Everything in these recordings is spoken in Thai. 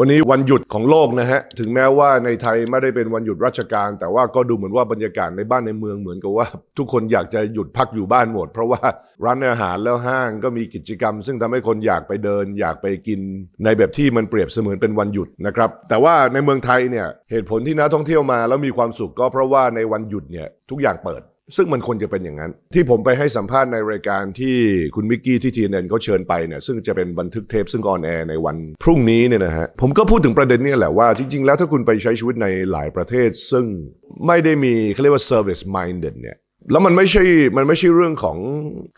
วันนี้วันหยุดของโลกนะฮะ ถึงแม้ว่าในไทยไม่ได้เป็นวันหยุดราชการ แต่ว่าก็ดูเหมือนว่าบรรยากาศในบ้านในเมืองเหมือนกับว่า ทุกคนอยากจะหยุดพักอยู่บ้านหมด เพราะว่าร้านอาหารแล้วห้างก็มีกิจกรรม ซึ่งทำให้คนอยากไปเดิน อยากไปกิน ในแบบที่มันเปรียบเสมือนเป็นวันหยุดนะครับ แต่ว่าในเมืองไทยเนี่ยเหตุผลที่นักท่องเที่ยวมาแล้วมีความสุขก็เพราะว่าในวันหยุดเนี่ยทุกอย่างเปิด ซึ่งมันควรจะเป็นอย่างนั้น ที่ผมไปให้สัมภาษณ์ในรายการที่คุณมิกกี้ที่ทีเนนเขาเชิญไปเนี่ยซึ่งจะเป็นบันทึกเทปซึ่งออนแอร์ในวันพรุ่งนี้เนี่ยนะฮะผมก็พูดถึงประเด็นนี้แหละว่า จริง ๆ แล้วถ้าคุณไปใช้ชีวิตในหลายประเทศ ซึ่งไม่ได้มีเขาเรียกว่า service minded เนี่ยแล้วมันไม่ใช่ มันไม่ใช่เรื่องของ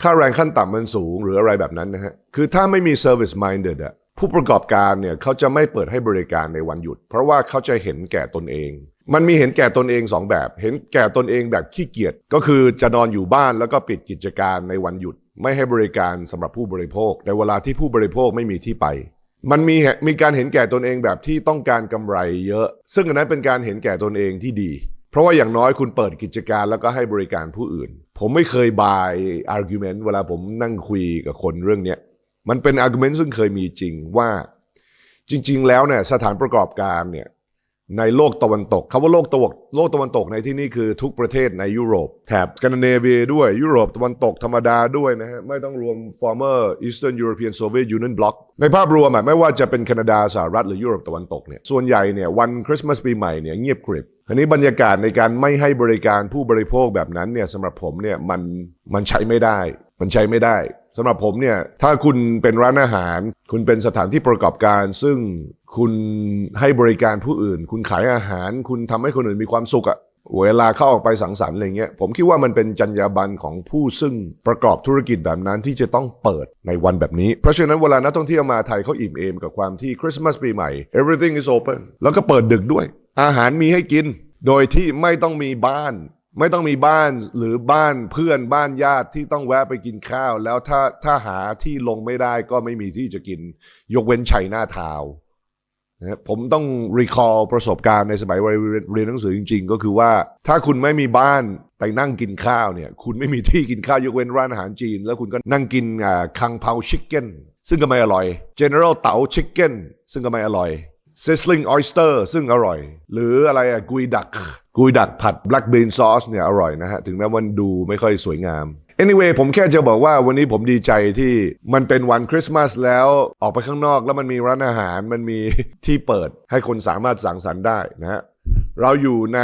ค่าแรงขั้นต่ำมันสูงหรืออะไรแบบนั้นนะฮะ คือถ้าไม่มี service minded อะ ผู้ประกอบการเนี่ยเขาจะไม่เปิดให้บริการในวันหยุด เพราะว่าเขาจะเห็นแก่ตนเอง มันมีเห็นแก่ตนเองสองแบบ เห็นแก่ตนเองแบบขี้เกียจก็คือจะนอนอยู่บ้านแล้วก็ปิดกิจการในวันหยุด ไม่ให้บริการสำหรับผู้บริโภค ในเวลาที่ผู้บริโภคไม่มีที่ไป มันมีมีการเห็นแก่ตนเองแบบที่ต้องการกำไรเยอะ ซึ่งอันนั้นเป็นการเห็นแก่ตนเองที่ดี เพราะว่าอย่างน้อยคุณเปิดกิจการแล้วก็ให้บริการผู้อื่น ผมไม่เคยบาย argument เวลาผมนั่งคุยกับคนเรื่องเนี้ย มันเป็น argument ซึ่งเคยมีจริงว่าจริง ๆ แล้วเนี่ยสถานประกอบการเนี่ยในโลกตะวันตกคำว่าโลกตะวันโลกตะวันตกในที่นี้คือทุกประเทศในยุโรปแถบสแกนดิเนเวียด้วยยุโรปตะวันตกธรรมดาด้วยนะฮะไม่ต้องรวม former Eastern European Soviet Union bloc ในภาพรวมไม่ว่าจะเป็นแคนาดาสหรัฐหรือยุโรปตะวันตกเนี่ยส่วนใหญ่เนี่ยวันคริสต์มาสปีใหม่เนี่ยเงียบกริบทีนี้บรรยากาศในการไม่ให้บริการผู้บริโภคแบบนั้นเนี่ยสำหรับผมเนี่ยมันมันใช้ไม่ได้ มันใช้ไม่ได้ สำหรับผมเนี่ยถ้าคุณเป็นร้านอาหาร คุณเป็นสถานที่ประกอบการ ซึ่งคุณให้บริการผู้อื่น คุณขายอาหาร คุณทำให้คนอื่นมีความสุขอะเวลาเข้าออกไปสังสรรค์อะไรเงี้ย ผมคิดว่ามันเป็นจรรยาบรรณของผู้ซึ่งประกอบธุรกิจแบบนั้นที่จะต้องเปิดในวันแบบนี้ เพราะฉะนั้นเวลานักท่องเที่ยวมาไทยเขาอิ่มเอมกับความที่คริสต์มาสปีใหม่ everything is open แล้วก็เปิดดึกด้วย อาหารมีให้กิน โดยที่ไม่ต้องมีบ้าน ไม่ต้องมีบ้านหรือบ้านเพื่อนบ้านญาติที่ต้องแวะไปกินข้าว แล้วถ้าถ้าหาที่ลงไม่ได้ก็ไม่มีที่จะกิน ยกเว้นชัยหน้าทาวนะผมต้อง recall ประสบการณ์ในสมัยวัยเรียนหนังสือจริง ๆ ก็คือว่า ถ้าคุณไม่มีบ้านไปนั่งกินข้าวเนี่ย คุณไม่มีที่กินข้าวยกเว้นร้านอาหารจีน แล้วคุณก็นั่งกินคังเผาชิคเก้นซึ่งก็ไม่อร่อย General เต๋าชิคเก้นซึ่งก็ไม่อร่อย Sizzling Oyster ซึ่งอร่อย หรืออะไรอะกุยดัก กุยดักผัด Black Bean Sauce เนี่ยอร่อยนะฮะ ถึงแม้วันดูไม่ค่อยสวยงาม anyway ผมแค่จะบอกว่าวันนี้ผมดีใจที่มันเป็นวันคริสต์มาสแล้วออกไปข้างนอกแล้วมันมีร้านอาหารมันมีที่เปิดให้คนสามารถสังสรรค์ได้นะฮะเราอยู่ใน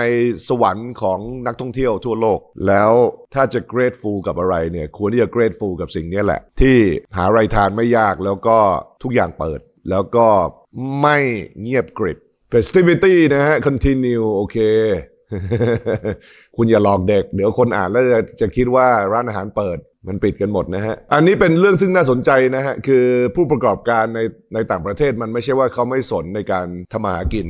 สวรรค์ของนักท่องเที่ยวทั่วโลก แล้วถ้าจะ grateful กับอะไรเนี่ย ควรที่จะ grateful กับสิ่งนี้แหละ ที่หาไรทานไม่ยากแล้วก็ทุกอย่างเปิด แล้วก็ไม่เงียบกริบ festivity นะฮะ continue โอเค คุณอย่าหลอกเด็ก เดี๋ยวคนอ่านแล้วจะจะคิดว่าร้านอาหารเปิดมันปิดกันหมดนะฮะ อันนี้เป็นเรื่องซึ่งน่าสนใจนะฮะ คือผู้ประกอบการในในต่างประเทศมันไม่ใช่ว่าเขาไม่สนในการทำมาหากิน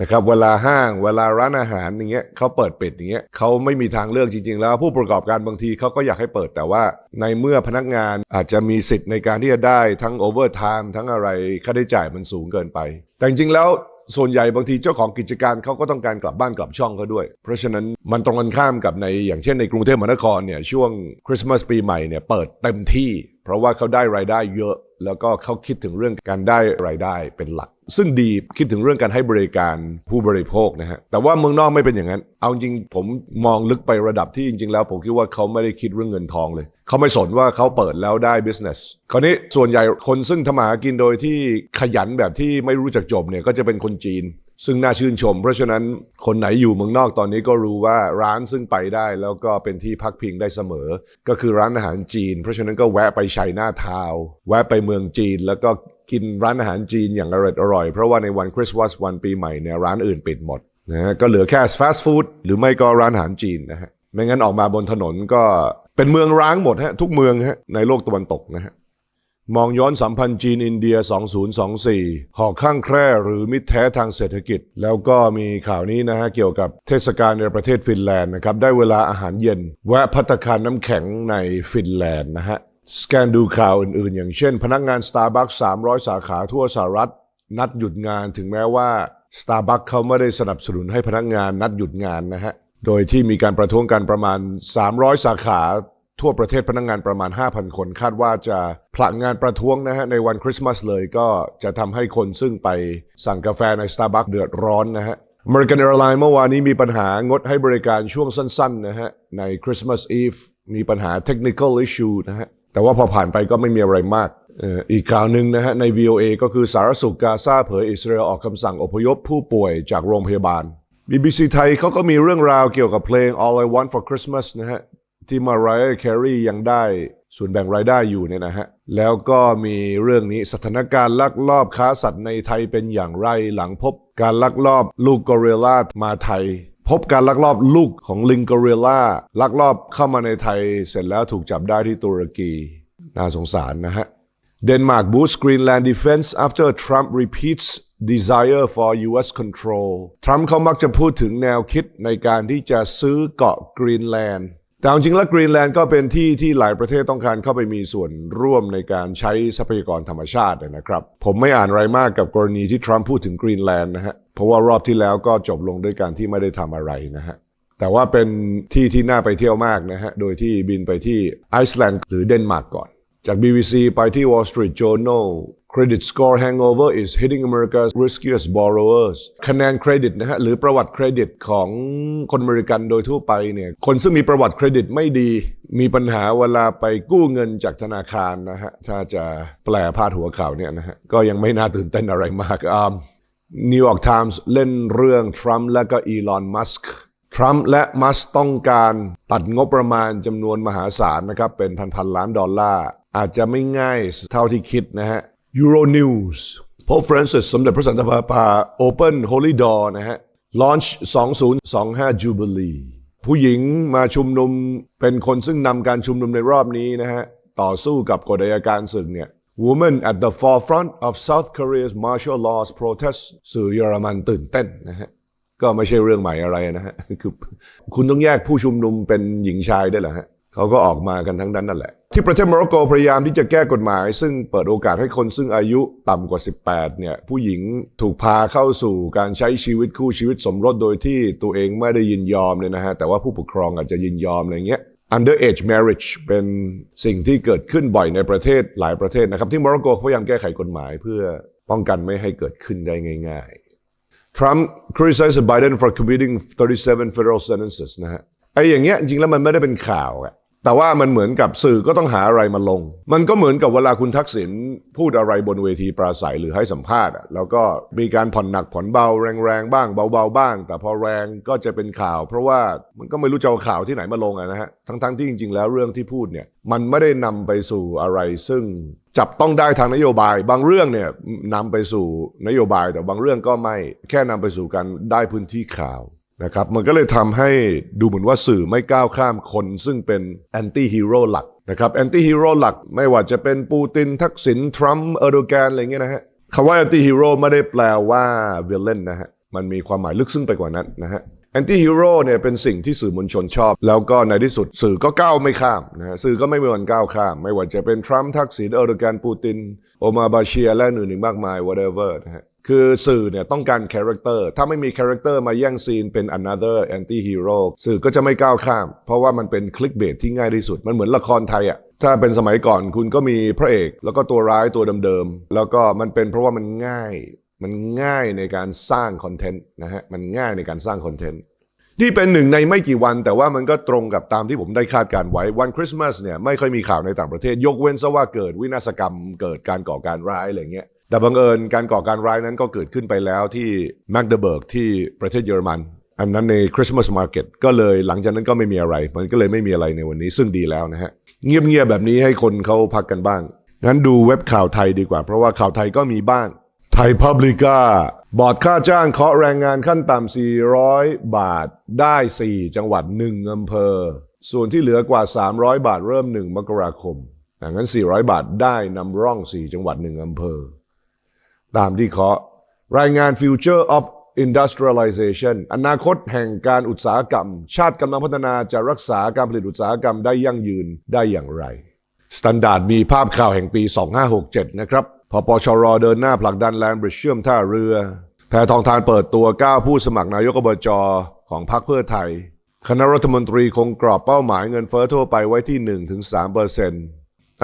นะครับเวลาห้างเวลาร้านอาหารอย่างเงี้ยเขาเปิดปิดอย่างเงี้ยเขาไม่มีทางเลือกจริง ๆ แล้ว ผู้ประกอบการบางทีเขาก็อยากให้เปิดแต่ว่า ในเมื่อพนักงานอาจจะมีสิทธิ์ในการที่จะได้ทั้งโอเวอร์ไทม์ทั้งอะไรค่าใช้จ่ายมันสูงเกินไป แต่จริงๆแล้วส่วนใหญ่บางทีเจ้าของกิจการเขาก็ต้องการกลับบ้านกลับช่องเขาด้วย เพราะฉะนั้นมันตรงกันข้ามกับในอย่างเช่นในกรุงเทพมหานครเนี่ยช่วงคริสต์มาสปีใหม่เนี่ยเปิดเต็มที่ เพราะว่าเขาได้รายได้เยอะ แล้วก็เขาคิดถึงเรื่องการได้รายได้เป็นหลัก ซึ่งดีคิดถึงเรื่องการให้บริการผู้บริโภคนะฮะแต่ว่าเมืองนอกไม่เป็นอย่างนั้น เอาจริงผมมองลึกไประดับที่จริง ๆ แล้วผมคิดว่าเขาไม่ได้คิดเรื่องเงินทองเลย เขาไม่สนว่าเขาเปิดแล้วได้ business คราวนี้ส่วนใหญ่คนซึ่งทำมาหากินโดยที่ขยันแบบที่ไม่รู้จักจบเนี่ยก็จะเป็นคนจีน ซึ่งน่าชื่นชม เพราะฉะนั้นคนไหนอยู่เมืองนอกตอนนี้ก็รู้ว่าร้านซึ่งไปได้แล้วก็เป็นที่พักพิงได้เสมอ ก็คือร้านอาหารจีน เพราะฉะนั้นก็แวะไปไชัยนาทาวแวะไปเมืองจีนแล้วก็ กินร้านอาหารจีนอย่างอร่อยอร่อย เพราะว่าในวันคริสต์มาสวันปีใหม่เนี่ยร้านอื่นปิดหมดนะฮะก็เหลือแค่ฟาสต์ฟู้ดหรือไม่ก็ร้านอาหารจีนนะฮะไม่งั้นออกมาบนถนนก็เป็นเมืองร้างหมดฮะทุกเมืองฮะในโลกตะวันตกนะฮะมองย้อนสัมพันธ์จีนอินเดีย 2024 หอกข้างแคร่หรือมิตรแท้ทางเศรษฐกิจ แล้วก็มีข่าวนี้นะฮะเกี่ยวกับเทศกาลในประเทศฟินแลนด์นะครับได้เวลาอาหารเย็นแวะพัตตาคารน้ำแข็งในฟินแลนด์นะฮะ สแกนดูข่าวอื่นๆ อย่างเช่น พนักงาน Starbucks 300 สาขาทั่วสหรัฐ นัดหยุดงานถึงแม้ว่า Starbucks เขาไม่ได้สนับสนุนให้พนักงานนัดหยุดงานนะฮะ โดยที่มีการประท้วงกันประมาณ 300 สาขาทั่วประเทศพนักงงานประมาณ 5,000 คนคาดว่าจะผลักงานประท้วงนะฮะในวันคริสต์มาสเลยก็จะทำให้คนซึ่งไปสั่งกาแฟใน Starbucks เดือดร้อนนะฮะ American Airlines เมื่อวานนี้มีปัญหางดให้บริการช่วงสั้นๆนะฮะใน Christmas Eve มีปัญหา technical issue นะฮะ แต่ว่าพอผ่านไปก็ไม่มีอะไรมาก อีกข่าวหนึ่งนะฮะใน VOA ก็คือสารสุขกาซาเผยอิสราเอลออกคำสั่งอพยพผู้ป่วยจากโรงพยาบาล BBC ไทยเขาก็มีเรื่องราวเกี่ยวกับเพลง All I Want for Christmas นะฮะที่มารายแครียังได้ส่วนแบ่งรายได้อยู่เนี่ยนะฮะ แล้วก็มีเรื่องนี้สถานการณ์ลักลอบค้าสัตว์ในไทยเป็นอย่างไรหลังพบการลักลอบลูกกอริลลามาไทย พบการลักลอบลูกของลิงกอริลลาลักลอบเข้ามาในไทยเสร็จแล้วถูกจับได้ที่ตุรกี น่าสงสารนะฮะ Denmark boosts Greenland defense after Trump repeats desire for US control ทรัมป์เขามักจะพูดถึงแนวคิดในการที่จะซื้อเกาะกรีนแลนด์แต่จริงแล้วกรีนแลนด์ก็เป็นที่ที่หลายประเทศต้องการเข้าไปมีส่วนร่วมในการใช้ทรัพยากรธรรมชาตินะครับ ผมไม่อ่านอะไรมากกับกรณีที่ทรัมป์พูดถึงกรีนแลนด์นะฮะ เพราะว่ารอบที่แล้วก็จบลงด้วยการที่ไม่ได้ทำอะไรนะฮะแต่ว่าเป็นที่ที่น่าไปเที่ยวมากนะฮะ โดยที่บินไปที่ไอซ์แลนด์หรือเดนมาร์กก่อน จาก BBC ไปที่ Wall Street Journal Credit score hangover is hitting America's riskiest borrowers คะแนนเครดิตนะฮะ หรือประวัติเครดิตของคนอเมริกันโดยทั่วไปเนี่ย คนซึ่งมีประวัติเครดิตไม่ดี มีปัญหาเวลาไปกู้เงินจากธนาคารนะฮะ ถ้าจะแปลพาดหัวข่าวเนี่ยนะฮะ ก็ยังไม่น่าตื่นเต้นอะไรมากอ่า New York Times เล่นเรื่องทรัมป์และก็อีลอนมัสก์ทรัมป์และมัสก์ต้องการตัดงบประมาณจำนวนมหาศาลนะครับ เป็นพันๆล้านดอลลาร์ อาจจะไม่ง่ายเท่าที่คิดนะฮะ Euro News Pope Francis สมเด็จพระสันตะปาปา Open Holy Door นะฮะ Launch 2025 Jubilee ผู้หญิงมาชุมนุมเป็นคนซึ่งนำการชุมนุมในรอบนี้นะฮะ ต่อสู้กับกฎอัยการศึกเนี่ย Women at the forefront of South Korea's martial laws protest สื่อเยอรมันตื่นเต้นนะฮะ ก็ไม่ใช่เรื่องใหม่อะไรนะฮะ คือคุณต้องแยกผู้ชุมนุมเป็นหญิงชายได้เหรอฮะเขาก็ออกมากันทั้งนั้นนั่นแหละ ที่ประเทศโมร็อกโกพยายามที่จะแก้กฎหมาย ซึ่งเปิดโอกาสให้คนซึ่งอายุต่ำกว่า 18 เนี่ย ผู้หญิงถูกพาเข้าสู่การใช้ชีวิตคู่ชีวิตสมรสโดยที่ตัวเองไม่ได้ยินยอมเลยนะฮะ แต่ว่าผู้ปกครองอาจจะยินยอมอะไรเงี้ย underage marriage เป็นสิ่งที่เกิดขึ้นบ่อยในประเทศหลายประเทศนะครับ ที่โมร็อกโกพยายามแก้ไขกฎหมายเพื่อป้องกันไม่ให้เกิดขึ้นได้ง่ายๆ Trump criticized Biden for committing 37 federal sentences นะฮะไอ้อย่างเงี้ยจริงๆแล้วมันไม่ได้เป็นข่าวอะ แต่ว่ามันเหมือนกับสื่อก็ต้องหาอะไรมาลง มันก็เหมือนกับเวลาคุณทักษิณพูดอะไรบนเวทีปราศัยหรือให้สัมภาษณ์อะแล้วก็มีการผ่อนหนักผ่อนเบาแรงๆบ้างเบาๆบ้าง แต่พอแรงก็จะเป็นข่าว เพราะว่ามันก็ไม่รู้จะเอาข่าวที่ไหนมาลงนะฮะทั้งๆที่จริง ๆ แล้วเรื่องที่พูดเนี่ยมันไม่ได้นำไปสู่อะไร ซึ่งจับต้องได้ทางนโยบาย บางเรื่องเนี่ยนำไปสู่นโยบายแต่บางเรื่องก็ไม่แค่นำไปสู่การได้พื้นที่ข่าว นะครับมันก็เลยทำให้ดูเหมือนว่าสื่อไม่ก้าวข้ามคน ซึ่งเป็นแอนตี้ฮีโร่หลักนะครับแอนตี้ฮีโร่หลักไม่ว่าจะเป็นปูตินทักษิณทรัมป์เออร์โดแกนอะไรเงี้ยนะฮะคำว่าแอนตี้ฮีโร่ไม่ได้แปลว่าวิลเลนนะฮะมันมีความหมายลึกซึ้งไปกว่านั้นนะฮะแอนตี้ฮีโร่เนี่ยเป็นสิ่งที่สื่อมวลชนชอบ แล้วก็ในที่สุดสื่อก็ก้าวไม่ข้ามนะฮะสื่อก็ไม่มีวันก้าวข้าม ไม่ว่าจะเป็นทรัมป์ทักษิณเออร์โดแกนปูตินโอมาบาเชียและอื่นๆมากมาย whatever นะฮะ คือสื่อเนี่ยต้องการคาแรคเตอร์ถ้าไม่มีคาแรคเตอร์มาแย่งซีนเป็น another anti hero สื่อก็จะไม่ก้าวข้าม เพราะว่ามันเป็นคลิกเบสที่ง่ายที่สุด มันเหมือนละครไทยอะถ้าเป็นสมัยก่อนคุณก็มีพระเอก แล้วก็ตัวร้ายตัวเดิมๆ แล้วก็มันเป็นเพราะว่ามันง่าย มันง่ายในการสร้างคอนเทนต์นะฮะ มันง่ายในการสร้างคอนเทนต์นี่เป็นหนึ่งในไม่กี่วัน แต่ว่ามันก็ตรงกับตามที่ผมได้คาดการไว้วันคริสต์มาสเนี่ยไม่ค่อยมีข่าวในต่างประเทศ ยกเว้นซะว่าเกิดวินาศกรรมเกิดการก่อการร้ายอะไรเงี้ย แต่บังเอิญการก่อการร้ายนั้นก็เกิดขึ้นไปแล้วที่แมกเดเบิร์กที่ประเทศเยอรมัน อันนั้นในคริสต์มาสมาร์เก็ตก็เลยหลังจากนั้นก็ไม่มีอะไร มันก็เลยไม่มีอะไรในวันนี้ซึ่งดีแล้วนะฮะ เงียบๆแบบนี้ให้คนเขาพักกันบ้าง งั้นดูเว็บข่าวไทยดีกว่า เพราะว่าข่าวไทยก็มีบ้างไทยพับลิก้าบอร์ดค่าจ้างเคาะแรงงานขั้นต่ำ 400 บาทได้ 4 จังหวัด 1อำเภอ ส่วนที่เหลือกว่า 300 บาทเริ่ม 1 มกราคมดังนั้น 400 บาทได้นำร่อง 4 จังหวัด 1อำเภอ ตามที่เคาะรายงาน Future of Industrialization อนาคตแห่งการอุตสาหกรรม ชาติกำลังพัฒนาจะรักษาการผลิตอุตสาหกรรมได้ยั่งยืนได้อย่างไร สแตนดาร์ดมีภาพข่าวแห่งปี 2567 นะครับพปชรเดินหน้าผลักดันแลนบริดจ์เชื่อมท่าเรือ แพทองทานเปิดตัว 9 ผู้สมัครนายกอบจของพรรคเพื่อไทย คณะรัฐมนตรีคงกรอบเป้าหมายเงินเฟ้อทั่วไปไว้ที่ 1-3เปอร์เซ็นต์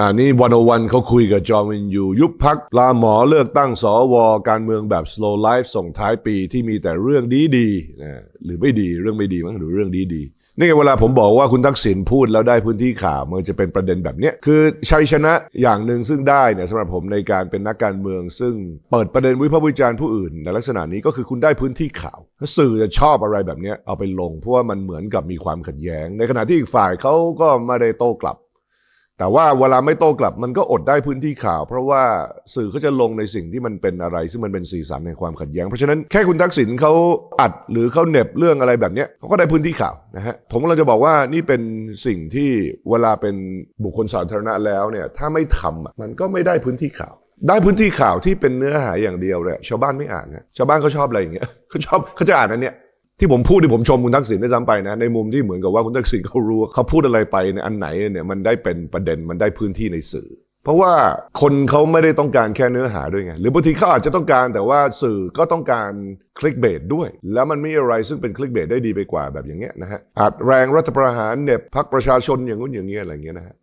อ่านี่วันวันเขาคุยกับจอมินยู ยุบพักลาหมอเลือกตั้งสวการเมืองแบบ slow life ส่งท้ายปีที่มีแต่เรื่องดีดีนะหรือไม่ดีเรื่องไม่ดีมั้งหรือเรื่องดีดีนี่ไงเวลาผมบอกว่าคุณทักษิณพูดแล้วได้พื้นที่ข่าวมันจะเป็นประเด็นแบบเนี้ยคือชัยชนะอย่างหนึ่งซึ่งได้เนี่ยสำหรับผมในการเป็นนักการเมือง ซึ่งเปิดประเด็นวิพากษ์วิจารณ์ผู้อื่นในลักษณะนี้ก็คือคุณได้พื้นที่ข่าว สื่อจะชอบอะไรแบบเนี้ยเอาไปลงเพราะว่ามันเหมือนกับมีความขัดแย้ง ในขณะที่อีกฝ่ายเขาก็ไม่ได้โต้กลับ แต่ว่าเวลาไม่โต้กลับมันก็อดได้พื้นที่ข่าว เพราะว่าสื่อเขาจะลงในสิ่งที่มันเป็นอะไร ซึ่งมันเป็นสีสันในความขัดแย้ง เพราะฉะนั้นแค่คุณทักษิณเขาอัดหรือเขาเน็บเรื่องอะไรแบบนี้เขาก็ได้พื้นที่ข่าวนะฮะผมกำลังจะบอกว่านี่เป็นสิ่งที่เวลาเป็นบุคคลสาธารณะแล้วเนี่ยถ้าไม่ทำมันก็ไม่ได้พื้นที่ข่าวได้พื้นที่ข่าวที่เป็นเนื้อหาอย่างเดียวเลยชาวบ้านไม่อ่านนะชาวบ้านเขาชอบอะไรอย่างเงี้ยเขาชอบเขาจะอ่านอันเนี้ย ที่ผมพูดที่ผมชมคุณทักษิณได้วยซ้ำไปนะในมุมที่เหมือนกับว่าคุณทักษิณเขารู้เขาพูดอะไรไปในอันไหนเนี่ยมันได้เป็นประเด็นมันได้พื้นที่ในสื่อ เพราะว่าคนเขาไม่ได้ต้องการแค่เนื้อหาด้วยไงหรือบางทีเขาอาจจะต้องการแต่ว่าสื่อก็ต้องการคลิกเบสด้วย แล้วมันมีอะไรซึ่งเป็นคลิกเบสได้ดีไปกว่าแบบอย่างเงี้ยนะฮะอาจแรงรัฐประหารเน็บพักประชาชนอย่างนู้นอย่างเงี้ยอะไรเงี้ยนะฮะ